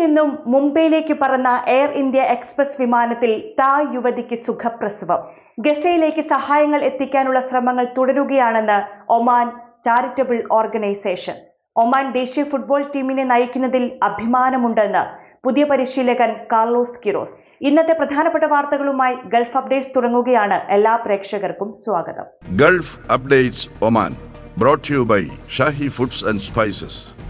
നിന്നും മുംബൈയിലേക്ക് പറന്ന എയർ ഇന്ത്യ എക്സ്പ്രസ് വിമാനത്തിൽ തായ് യുവതിക്ക് സുഖപ്രസവം. ഗസയിലേക്ക് സഹായങ്ങൾ എത്തിക്കാനുള്ള ശ്രമങ്ങൾ തുടരുകയാണെന്ന് ഒമാൻ ചാരിറ്റബിൾ ഓർഗനൈസേഷൻ. ഒമാൻ ദേശീയ ഫുട്ബോൾ ടീമിനെ നയിക്കുന്നതിൽ അഭിമാനമുണ്ടെന്ന് പുതിയ പരിശീലകൻ കാർലോസ് കിറോസ്. ഇന്നത്തെ പ്രധാനപ്പെട്ട വാർത്തകളുമായി ഗൾഫ് അപ്ഡേറ്റ്സ് തുടങ്ങുകയാണ്. എല്ലാ പ്രേക്ഷകർക്കും സ്വാഗതം. Gulf updates Oman brought to you by foods and spices.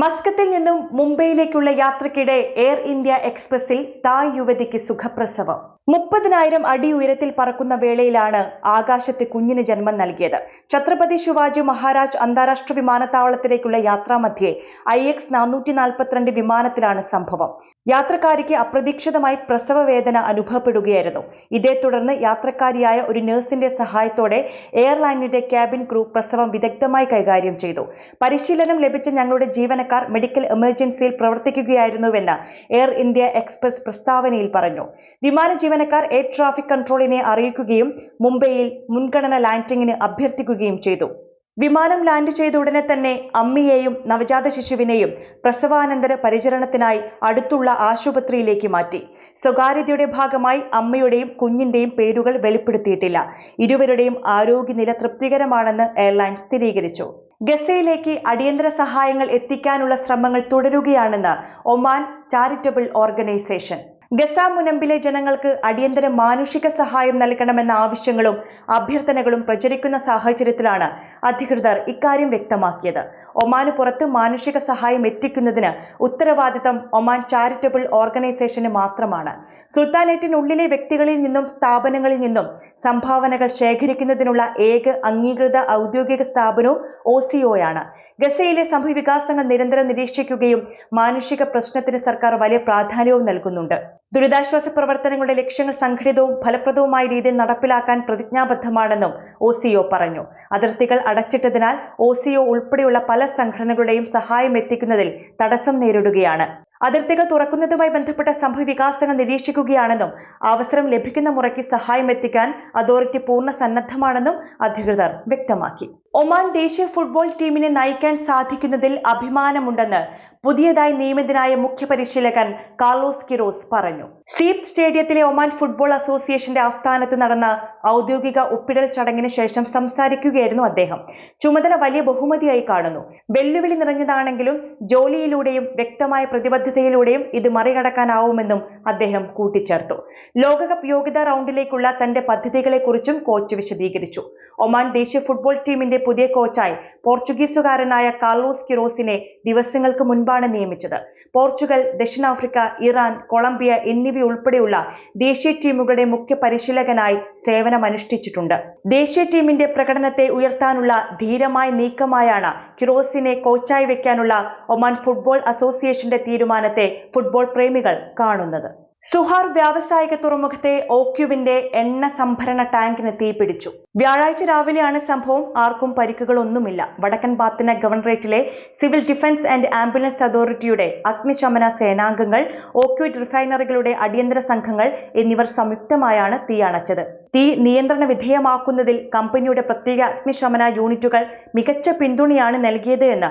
മസ്കത്തിൽ നിന്നും മുംബൈയിലേക്കുള്ള യാത്രക്കിടെ എയർ ഇന്ത്യ എക്സ്പ്രസിൽ തായ് യുവതിക്ക് സുഖപ്രസവം. മുപ്പതിനായിരം അടി ഉയരത്തിൽ പറക്കുന്ന വേളയിലാണ് ആകാശത്ത് കുഞ്ഞിന് ജന്മം നൽകിയത്. ഛത്രപതി ശിവാജി മഹാരാജ് അന്താരാഷ്ട്ര വിമാനത്താവളത്തിലേക്കുള്ള യാത്രാമധ്യേ ഐ എക്സ് നാനൂറ്റി നാൽപ്പത്തിരണ്ട് വിമാനത്തിലാണ് സംഭവം. യാത്രക്കാരിക്ക് അപ്രതീക്ഷിതമായി പ്രസവ വേദന അനുഭവപ്പെടുകയായിരുന്നു. ഇതേ തുടർന്ന് യാത്രക്കാരിയായ ഒരു നഴ്സിന്റെ സഹായത്തോടെ എയർലൈനിന്റെ ക്യാബിൻ ക്രൂ പ്രസവം വിദഗ്ധമായി കൈകാര്യം ചെയ്തു. പരിശീലനം ലഭിച്ച ഞങ്ങളുടെ ജീവനക്കാർ മെഡിക്കൽ എമർജൻസിയിൽ പ്രവർത്തിക്കുകയായിരുന്നുവെന്ന് എയർ ഇന്ത്യ എക്സ്പ്രസ് പ്രസ്താവനയിൽ പറഞ്ഞു. വിമാന ജീവനക്കാർ എയർ ട്രാഫിക് കൺട്രോളിനെ അറിയിക്കുകയും മുംബൈയിൽ മുൻഗണന ലാൻഡിംഗിന് അഭ്യർത്ഥിക്കുകയും ചെയ്തു. വിമാനം ലാൻഡ് ചെയ്ത ഉടനെ തന്നെ അമ്മിയെയും നവജാത ശിശുവിനെയും പ്രസവാനന്തര പരിചരണത്തിനായി അടുത്തുള്ള ആശുപത്രിയിലേക്ക് മാറ്റി. സ്വകാര്യതയുടെ ഭാഗമായി അമ്മയുടെയും കുഞ്ഞിന്റെയും പേരുകൾ വെളിപ്പെടുത്തിയിട്ടില്ല. ഇരുവരുടെയും ആരോഗ്യനില തൃപ്തികരമാണെന്ന് എയർലൈൻസ് സ്ഥിരീകരിച്ചു. ഗസയിലേക്ക് അടിയന്തര സഹായങ്ങൾ എത്തിക്കാനുള്ള ശ്രമങ്ങൾ തുടരുകയാണെന്ന് ഒമാൻ ചാരിറ്റബിൾ ഓർഗനൈസേഷൻ. ഗസ മുനമ്പിലെ ജനങ്ങൾക്ക് അടിയന്തര മാനുഷിക സഹായം നൽകണമെന്ന ആവശ്യങ്ങളും അഭ്യർത്ഥനകളും പ്രചരിക്കുന്ന സാഹചര്യത്തിലാണ് അധികൃതർ ഇക്കാര്യം വ്യക്തമാക്കിയത്. ഒമാന് പുറത്ത് മാനുഷിക സഹായം എത്തിക്കുന്നതിന് ഉത്തരവാദിത്തം ഒമാൻ ചാരിറ്റബിൾ ഓർഗനൈസേഷന് മാത്രമാണ്. സുൽത്താനേറ്റിനുള്ളിലെ വ്യക്തികളിൽ നിന്നും സ്ഥാപനങ്ങളിൽ നിന്നും സംഭാവനകൾ ശേഖരിക്കുന്നതിനുള്ള ഏക അംഗീകൃത ഔദ്യോഗിക സ്ഥാപനവും ഒ സിഒയാണ് ഗസയിലെ സംഭവവികാസങ്ങൾ നിരന്തരം നിരീക്ഷിക്കുകയും മാനുഷിക പ്രശ്നത്തിന് സർക്കാർ വലിയ പ്രാധാന്യവും നൽകുന്നുണ്ട്. ദുരിതാശ്വാസ പ്രവർത്തനങ്ങളുടെ ലക്ഷ്യങ്ങൾ സംഘടിതവും ഫലപ്രദവുമായ രീതിയിൽ നടപ്പിലാക്കാൻ പ്രതിജ്ഞാബദ്ധമാണെന്നും ഒ പറഞ്ഞു. അതിർത്തികൾ അടച്ചിട്ടതിനാൽ ഒ ഉൾപ്പെടെയുള്ള പല സംഘടനകളുടെയും സഹായം എത്തിക്കുന്നതിൽ തടസ്സം നേരിടുകയാണ്. അതിർത്തികൾ തുറക്കുന്നതുമായി ബന്ധപ്പെട്ട സംഭവ വികാസങ്ങൾ നിരീക്ഷിക്കുകയാണെന്നും അവസരം ലഭിക്കുന്ന മുറയ്ക്ക് സഹായം എത്തിക്കാൻ അതോറിറ്റി പൂർണ സന്നദ്ധമാണെന്നും അധികൃതർ വ്യക്തമാക്കി. ഒമാൻ ദേശീയ ഫുട്ബോൾ ടീമിനെ നയിക്കാൻ സാധിക്കുന്നതിൽ അഭിമാനമുണ്ടെന്ന് പുതിയതായി നിയമിതനായ മുഖ്യ പരിശീലകൻ കാർലോസ് കിറോസ് പറഞ്ഞു. സീപ് സ്റ്റേഡിയത്തിലെ ഒമാൻ ഫുട്ബോൾ അസോസിയേഷന്റെ ആസ്ഥാനത്ത് നടന്ന ഔദ്യോഗിക ഒപ്പിടൽ ചടങ്ങിന് ശേഷം സംസാരിക്കുകയായിരുന്നു അദ്ദേഹം. ചുമതല വലിയ ബഹുമതിയായി കാണുന്നു. വെല്ലുവിളി നിറഞ്ഞതാണെങ്കിലും ജോലിയിലൂടെയും വ്യക്തമായ പ്രതിബദ്ധതയിലൂടെയും ഇത് മറികടക്കാനാവുമെന്നും അദ്ദേഹം കൂട്ടിച്ചേർത്തു. ലോകകപ്പ് യോഗ്യതാ റൗണ്ടിലേക്കുള്ള തന്റെ പദ്ധതികളെക്കുറിച്ചും കോച്ച് വിശദീകരിച്ചു. ഒമാൻ ദേശീയ ഫുട്ബോൾ ടീമിന്റെ പുതിയ കോച്ചായി പോർച്ചുഗീസുകാരനായ കാർലോസ് കിറോസിനെ ദിവസങ്ങൾക്ക് മുൻപാണ് നിയമിച്ചത്. പോർച്ചുഗൽ ദക്ഷിണാഫ്രിക്ക ഇറാൻ കൊളംബിയ എന്നിവയുൾപ്പെടെയുള്ള ദേശീയ ടീമുകളുടെ മുഖ്യ പരിശീലകനായി സേവനമനുഷ്ഠിച്ചിട്ടുണ്ട്. ദേശീയ ടീമിന്റെ പ്രകടനത്തെ ഉയർത്താനുള്ള ധീരമായ നീക്കമായാണ് കിറോസിനെ കോച്ചായി വെക്കാനുള്ള ഒമാൻ ഫുട്ബോൾ അസോസിയേഷന്റെ തീരുമാനത്തെ ഫുട്ബോൾ പ്രേമികൾ കാണുന്നത്. സുഹാർ വ്യാവസായിക തുറമുഖത്തെ ഓക്യുവിന്റെ എണ്ണ സംഭരണ ടാങ്കിന് തീപിടിച്ചു വ്യാഴാഴ്ച രാവിലെയാണ് സംഭവം. ആർക്കും പരിക്കുകളൊന്നുമില്ല. വടക്കൻ ബാത്തിന ഗവർണറേറ്റിലെ സിവിൽ ഡിഫൻസ് ആൻഡ് ആംബുലൻസ് അതോറിറ്റിയുടെ അഗ്നിശമന സേനാംഗങ്ങൾ ഓക്യുഡ് റിഫൈനറികളുടെ അടിയന്തര സംഘങ്ങൾ എന്നിവർ സംയുക്തമായാണ് തീ അണച്ചത്. തീ നിയന്ത്രണ വിധേയമാക്കുന്നതിൽ കമ്പനിയുടെ പ്രത്യേക അഗ്നിശമന യൂണിറ്റുകൾ മികച്ച പിന്തുണയാണ് നൽകിയത് എന്ന്